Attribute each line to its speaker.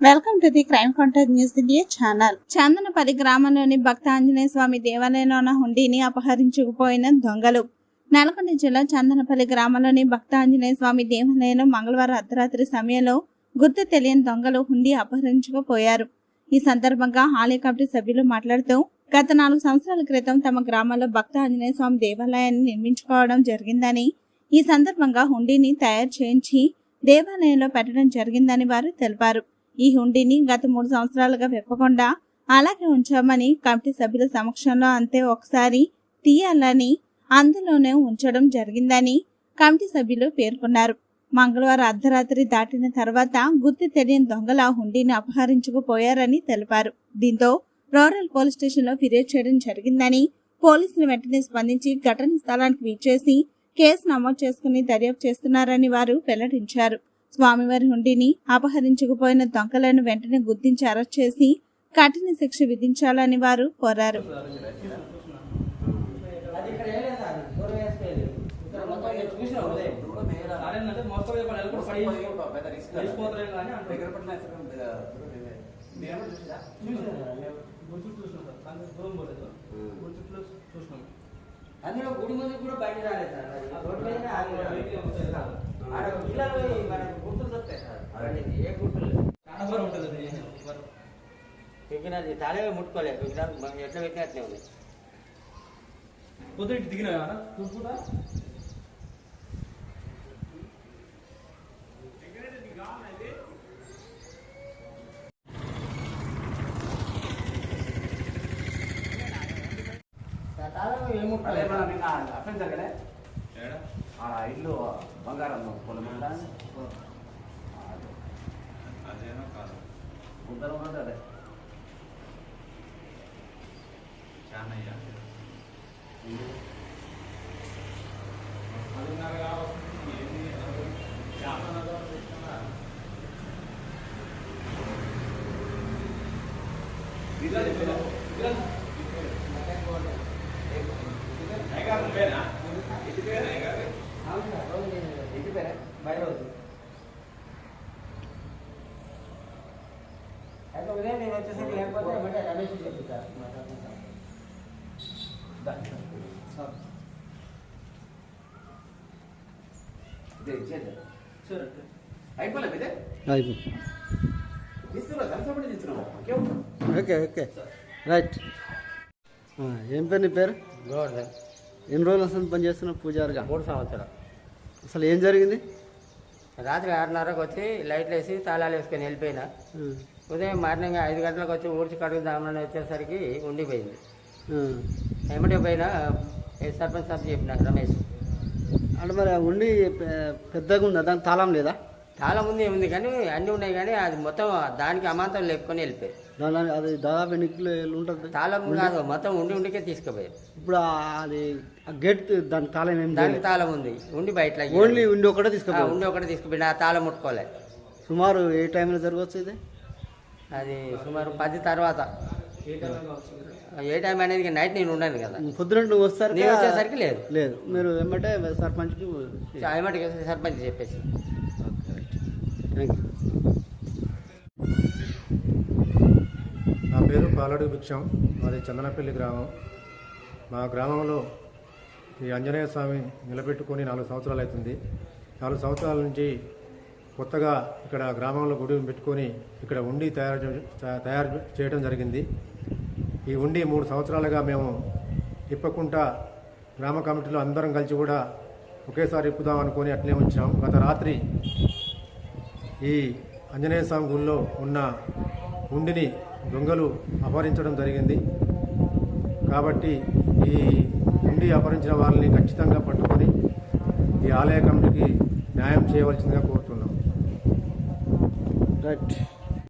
Speaker 1: Welcome to the crime contact news India channel Chandanapalli గ్రామంలోని భక్త ఆంజనేయ స్వామి దేవాలయంలో ఉన్న హుండీని అపహరించుకుపోయిన దొంగలు. నల్గొండ జిల్లా చందనపల్లి గ్రామంలోని భక్త ఆంజనేయ స్వామి దేవాలయంలో మంగళవారం అర్ధరాత్రి సమయంలో గుర్తు తెలియని దొంగలు హుండీ అపహరించుకుపోయారు. ఈ సందర్భంగా ఆలయ కమిటీ సభ్యులు మాట్లాడుతూ గత నాలుగు సంవత్సరాల క్రితం తమ గ్రామంలో భక్త ఆంజనేయ స్వామి దేవాలయాన్ని నిర్మించుకోవడం జరిగిందని ఈ సందర్భంగా హుండీని తయారు చేయించి దేవాలయంలో పెట్టడం జరిగిందని వారు తెలిపారు. ఈ హుండీని గత మూడు సంవత్సరాలుగా విప్పకుండా అలాగే ఉంచామని కమిటీ సభ్యుల సమక్షంలో అంతే ఒకసారి తీయాలని అందులోనే ఉంచడం జరిగిందని కమిటీ సభ్యులు పేర్కొన్నారు. మంగళవారం అర్ధరాత్రి దాటిన తర్వాత గుర్తు తెలియని దొంగల హుండీని అపహరించుకుపోయారని తెలిపారు. దీంతో రూరల్ పోలీస్ స్టేషన్లో ఫిర్యాదు చేయడం జరిగిందని పోలీసులు వెంటనే స్పందించి ఘటన స్థలానికి విచ్చేసి కేసు నమోదు చేసుకుని దర్యాప్తు చేస్తున్నారని వారు వెల్లడించారు. స్వామివారి హుండీని అపహరించుకుపోయిన దొంగలను వెంటనే గుర్తించి అరెస్ట్ చేసి కఠిన శిక్ష విధించాలని వారు కోరారు.
Speaker 2: చూసినాం. అందులో గుడి ముందు కూడా బయట రాలేదు సార్. రోడ్డు మీద విగ్రహాలు తాళమే ముట్టుకోలేదు. విగ్రహాలు మనం ఎట్లా పెట్టినట్లే ఉంది.
Speaker 3: పొద్దున ఇటు దిగినా చూసుకుంటా
Speaker 2: తాళం ఏం
Speaker 4: అదే
Speaker 2: ముట్టుకోలేదు
Speaker 4: మనం నిన్న అఫెన్స్ జరగలే ఆ ఇల్లు బంగారం పొలమంట
Speaker 5: అదేనో కాదు
Speaker 4: ఉద్దరం ఉన్నది అదే
Speaker 5: చానయ్య
Speaker 2: అవును అయితే ఉదయం నేను వచ్చేసరికి లేకపోతే రమేష్
Speaker 4: అయిపోలేదు ఇదే
Speaker 6: ఓకే ఓకే రైట్ ఆ, ఏం పేరు నీ పేరు?
Speaker 2: గోవర్ధన్.
Speaker 6: ఎన్ని రోజులు వస్తుంది పని చేస్తున్నావు పూజారిగా?
Speaker 2: మూడు సంవత్సరాలు.
Speaker 6: అసలు ఏం జరిగింది?
Speaker 2: రాత్రి ఆరున్నరకు వచ్చి లైట్లు వేసి తాళాలు వేసుకొని వెళ్ళిపోయినా. ఉదయం మార్నింగ్ ఐదు గంటలకు వచ్చి ఊడ్చి కడుగుదామని వచ్చేసరికి ఉండిపోయింది. పోయినా ఏ సర్పంచ్ సాబ్ చెప్పిన రమేష్.
Speaker 6: అంటే మరి ఉండి పెద్దగా ఉందా దానికి తాళం లేదా?
Speaker 2: చాలా ఉంది ఉంది కానీ అన్నీ ఉన్నాయి కానీ అది మొత్తం దానికి అమాంతం లేపుకొని వెళ్ళిపోయి
Speaker 6: దాని అది దాదాపు ఎన్ని ఉంటుంది?
Speaker 2: తాళం కాదు మొత్తం ఉండి ఉండికే తీసుకుపోయారు.
Speaker 6: ఇప్పుడు అది గేట్ దాని తాళం ఏం
Speaker 2: దానికి తాళం ఉంది. ఉండి బయట
Speaker 6: ఓన్లీ ఉండి ఒకటే తీసుకుపోయి
Speaker 2: ఉండి ఒకటి తీసుకుపోయిన ఆ తాళం ముట్టుకోలే
Speaker 6: సుమారు ఏ టైంలో జరగవచ్చు ఇది?
Speaker 2: అది సుమారు పది తర్వాత. ఏ టైం అనేది నైట్ నేను ఉండను కదా.
Speaker 6: పొద్దున నువ్వు వస్తారు
Speaker 2: నేను వచ్చేసరికి లేదు.
Speaker 6: లేదు. మీరు ఏమంటే సర్పంచ్కి
Speaker 2: ఏమంటే సర్పంచ్ చెప్పేసి
Speaker 6: థ్యాంక్ యూ
Speaker 7: నా పేరు పాలడు భిక్షం. మాది చందనపల్లి గ్రామం. మా గ్రామంలో ఈ ఆంజనేయ స్వామి నిలబెట్టుకొని నాలుగు సంవత్సరాలు అవుతుంది. నాలుగు సంవత్సరాల నుంచి కొత్తగా ఇక్కడ గ్రామంలో గుడి పెట్టుకొని ఇక్కడ ఉండి తయారు తయారు చేయడం జరిగింది. ఈ ఉండి మూడు సంవత్సరాలుగా మేము ఇప్పకుండా గ్రామ కమిటీలో అందరం కలిసి కూడా ఒకేసారి ఇప్పుదాం అనుకొని అట్లే ఉంచాం గత రాత్రి ఈ ఆంజనేయ స్వామి గుళ్ళో ఉన్న ఉండిని దొంగలు అపహరించడం జరిగింది. కాబట్టి ఈ ఉండి అపహరించిన వాళ్ళని ఖచ్చితంగా పట్టుకొని ఈ ఆలయ కమిటీకి న్యాయం చేయవలసిందిగా కోరుతున్నాం.
Speaker 6: రైట్